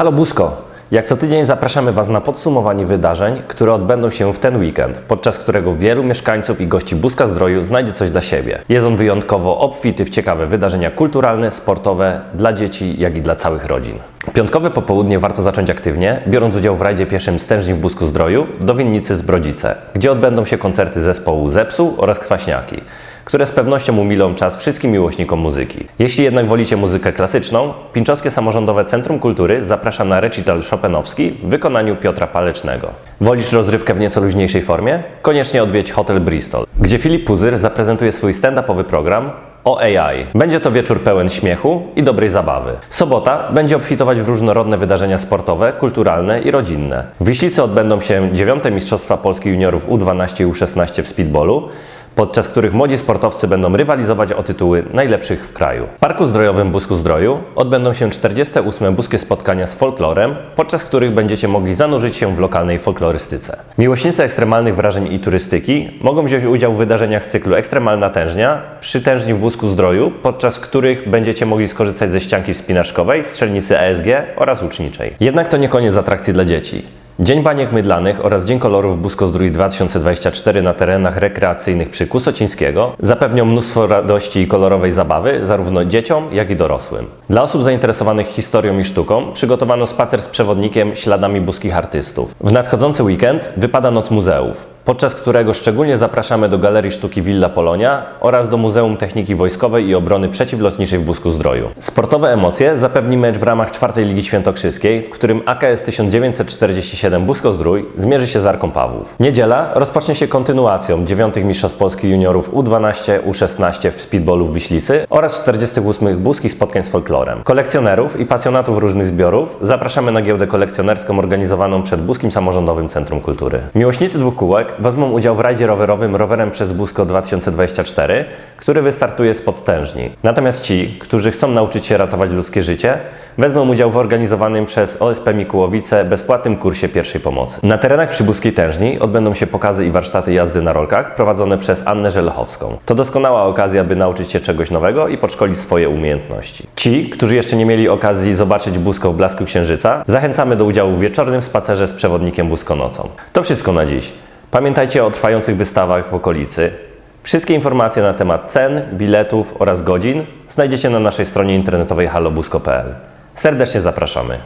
Halo Busko! Jak co tydzień zapraszamy Was na podsumowanie wydarzeń, które odbędą się w ten weekend, podczas którego wielu mieszkańców i gości Buska Zdroju znajdzie coś dla siebie. Jest on wyjątkowo obfity w ciekawe wydarzenia kulturalne, sportowe, dla dzieci, jak i dla całych rodzin. Piątkowe popołudnie warto zacząć aktywnie, biorąc udział w rajdzie pieszym Stężni w Busku Zdroju do Winnicy z Brodzice, gdzie odbędą się koncerty zespołu Zepsuł oraz Kwaśniaki które z pewnością umilą czas wszystkim miłośnikom muzyki. Jeśli jednak wolicie muzykę klasyczną, Pińczowskie Samorządowe Centrum Kultury zaprasza na recital Chopinowski w wykonaniu Piotra Palecznego. Wolisz rozrywkę w nieco luźniejszej formie? Koniecznie odwiedź Hotel Bristol, gdzie Filip Puzyr zaprezentuje swój stand-upowy program o AI. Będzie to wieczór pełen śmiechu i dobrej zabawy. Sobota będzie obfitować w różnorodne wydarzenia sportowe, kulturalne i rodzinne. W Wiślicy odbędą się dziewiąte Mistrzostwa Polski Juniorów U12 i U16 w speedballu, podczas których młodzi sportowcy będą rywalizować o tytuły najlepszych w kraju. W Parku Zdrojowym Busku Zdroju odbędą się 48 buskie spotkania z folklorem, podczas których będziecie mogli zanurzyć się w lokalnej folklorystyce. Miłośnicy ekstremalnych wrażeń i turystyki mogą wziąć udział w wydarzeniach z cyklu Ekstremalna Tężnia przy tężni w Busku Zdroju, podczas których będziecie mogli skorzystać ze ścianki wspinaczkowej, strzelnicy ASG oraz łuczniczej. Jednak to nie koniec atrakcji dla dzieci. Dzień Baniek Mydlanych oraz Dzień Kolorów Busko Zdrój 2024 na terenach rekreacyjnych przy Kusocińskiego zapewnią mnóstwo radości i kolorowej zabawy zarówno dzieciom, jak i dorosłym. Dla osób zainteresowanych historią i sztuką przygotowano spacer z przewodnikiem śladami buskich artystów. W nadchodzący weekend wypada Noc Muzeów, podczas którego szczególnie zapraszamy do Galerii Sztuki Villa Polonia oraz do Muzeum Techniki Wojskowej i Obrony Przeciwlotniczej w Busku Zdroju. Sportowe emocje zapewni mecz w ramach czwartej Ligi Świętokrzyskiej, w którym AKS 1947 Busko Zdrój zmierzy się z Arką Pawłów. Niedziela rozpocznie się kontynuacją dziewiątych Mistrzostw Polski Juniorów U12, U16 w speedballu w Wiślicy oraz 48 buskich spotkań z folklorem. Kolekcjonerów i pasjonatów różnych zbiorów zapraszamy na giełdę kolekcjonerską organizowaną przed Buskim Samorządowym Centrum Kultury. Miłośnicy dwóch kółek wezmą udział w rajdzie rowerowym Rowerem przez Busko 2024, który wystartuje z podtężni. Natomiast ci, którzy chcą nauczyć się ratować ludzkie życie, wezmą udział w organizowanym przez OSP Mikułowice bezpłatnym kursie pierwszej pomocy. Na terenach przybuskiej tężni odbędą się pokazy i warsztaty jazdy na rolkach prowadzone przez Annę Żelechowską. To doskonała okazja, by nauczyć się czegoś nowego i podszkolić swoje umiejętności. Ci, którzy jeszcze nie mieli okazji zobaczyć Busko w blasku księżyca, zachęcamy do udziału w wieczornym spacerze z przewodnikiem Buskonocą. To wszystko na dziś. Pamiętajcie o trwających wystawach w okolicy. Wszystkie informacje na temat cen, biletów oraz godzin znajdziecie na naszej stronie internetowej halobusko.pl. Serdecznie zapraszamy.